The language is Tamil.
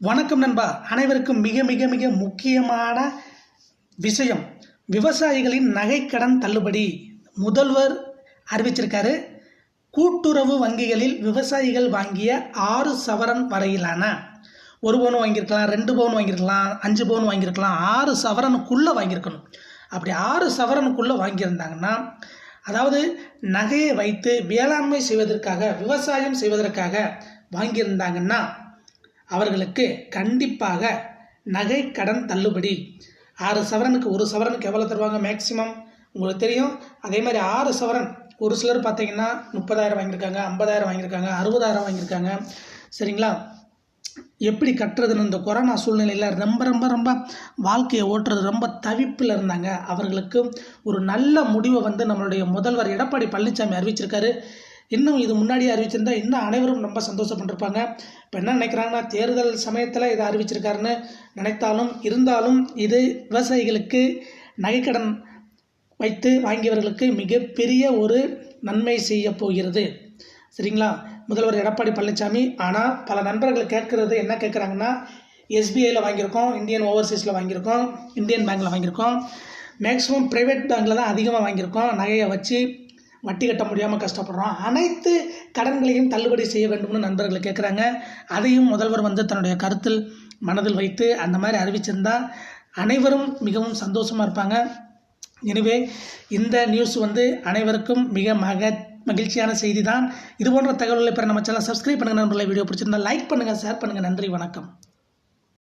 வணக்கம் நண்பா. அனைவருக்கும் மிக மிக மிக முக்கியமான விஷயம். விவசாயிகளின் நகைக்கடன் தள்ளுபடி. முதல்வர் அறிவிச்சிருக்காரு கூட்டுறவு வங்கிகளில் விவசாயிகள் வாங்கிய ஆறு சவரன் வரையிலான. ஒரு பவுன் வாங்கியிருக்கலாம் ரெண்டு பவுன் வாங்கியிருக்கலாம் அஞ்சு பவுன் வாங்கியிருக்கலாம் ஆறு சவரனுக்குள்ளே வாங்கியிருக்கணும். அப்படி ஆறு சவரனுக்குள்ளே வாங்கியிருந்தாங்கன்னா அதாவது நகையை வைத்து வேளாண்மை செய்வதற்காக விவசாயம் செய்வதற்காக வாங்கியிருந்தாங்கன்னா அவர்களுக்கு கண்டிப்பாக நகை கடன் தள்ளுபடி. ஆறு சவரனுக்கு ஒரு சவரனுக்கு எவ்வளோ தருவாங்க மேக்ஸிமம் உங்களுக்கு தெரியும். அதே மாதிரி ஆறு சவரன் ஒரு சிலர் பார்த்தீங்கன்னா முப்பதாயிரம் வாங்கியிருக்காங்க ஐம்பதாயிரம் வாங்கியிருக்காங்க அறுபதாயிரம் வாங்கியிருக்காங்க. சரிங்களா? எப்படி கட்டுறதுன்னு இந்த கொரோனா சூழ்நிலையில் ரொம்ப ரொம்ப ரொம்ப வாழ்க்கையை ஓட்டுறது ரொம்ப தவிப்பில் இருந்தாங்க. அவர்களுக்கு ஒரு நல்ல முடிவை வந்து நம்மளுடைய முதல்வர் எடப்பாடி பழனிசாமி அறிவிச்சிருக்காரு. இன்னும் இது முன்னாடியே அறிவிச்சிருந்தா இன்னும் அனைவரும் ரொம்ப சந்தோஷப்பட்டிருப்பாங்க. இப்போ என்ன நினைக்கிறாங்கன்னா தேர்தல் சமயத்தில் இதை அறிவிச்சிருக்காருன்னு நினைத்தாலும் இருந்தாலும் இது விவசாயிகளுக்கு நகைக்கடன் வைத்து வாங்கியவர்களுக்கு மிகப்பெரிய ஒரு நன்மை செய்ய போகிறது. சரிங்களா? முதல்வர் எடப்பாடி பழனிசாமி. ஆனால் பல நண்பர்கள் கேட்குறது என்ன கேட்குறாங்கன்னா எஸ்பிஐயில் வாங்கியிருக்கோம் இந்தியன் ஓவர்சீஸில் வாங்கியிருக்கோம் இந்தியன் பேங்க்கில் வாங்கியிருக்கோம். மேக்ஸிமம் ப்ரைவேட் பேங்க்கில் தான் அதிகமாக வாங்கியிருக்கோம். நகையை வச்சு வட்டி கட்ட முடியாமல் கஷ்டப்படுறோம் அனைத்து கடன்களையும் தள்ளுபடி செய்ய வேண்டும்னு நண்பர்கள் கேட்குறாங்க அதையும் முதல்வர் வந்து தன்னுடைய கருத்தில் மனதில் வைத்து அந்த மாதிரி அறிவிச்சிருந்தா அனைவரும் மிகவும் சந்தோஷமாக இருப்பாங்க. எனவே இந்த நியூஸ் வந்து அனைவருக்கும் மிக மக மகிழ்ச்சியான செய்தி தான் இது போன்ற தகவல்களை பெற நம்ம சேனல் சப்ஸ்கிரைப் பண்ணுங்கள் நண்பர்களை. வீடியோ பிடிச்சிருந்தா லைக் பண்ணுங்கள் ஷேர் பண்ணுங்கள் நன்றி வணக்கம்.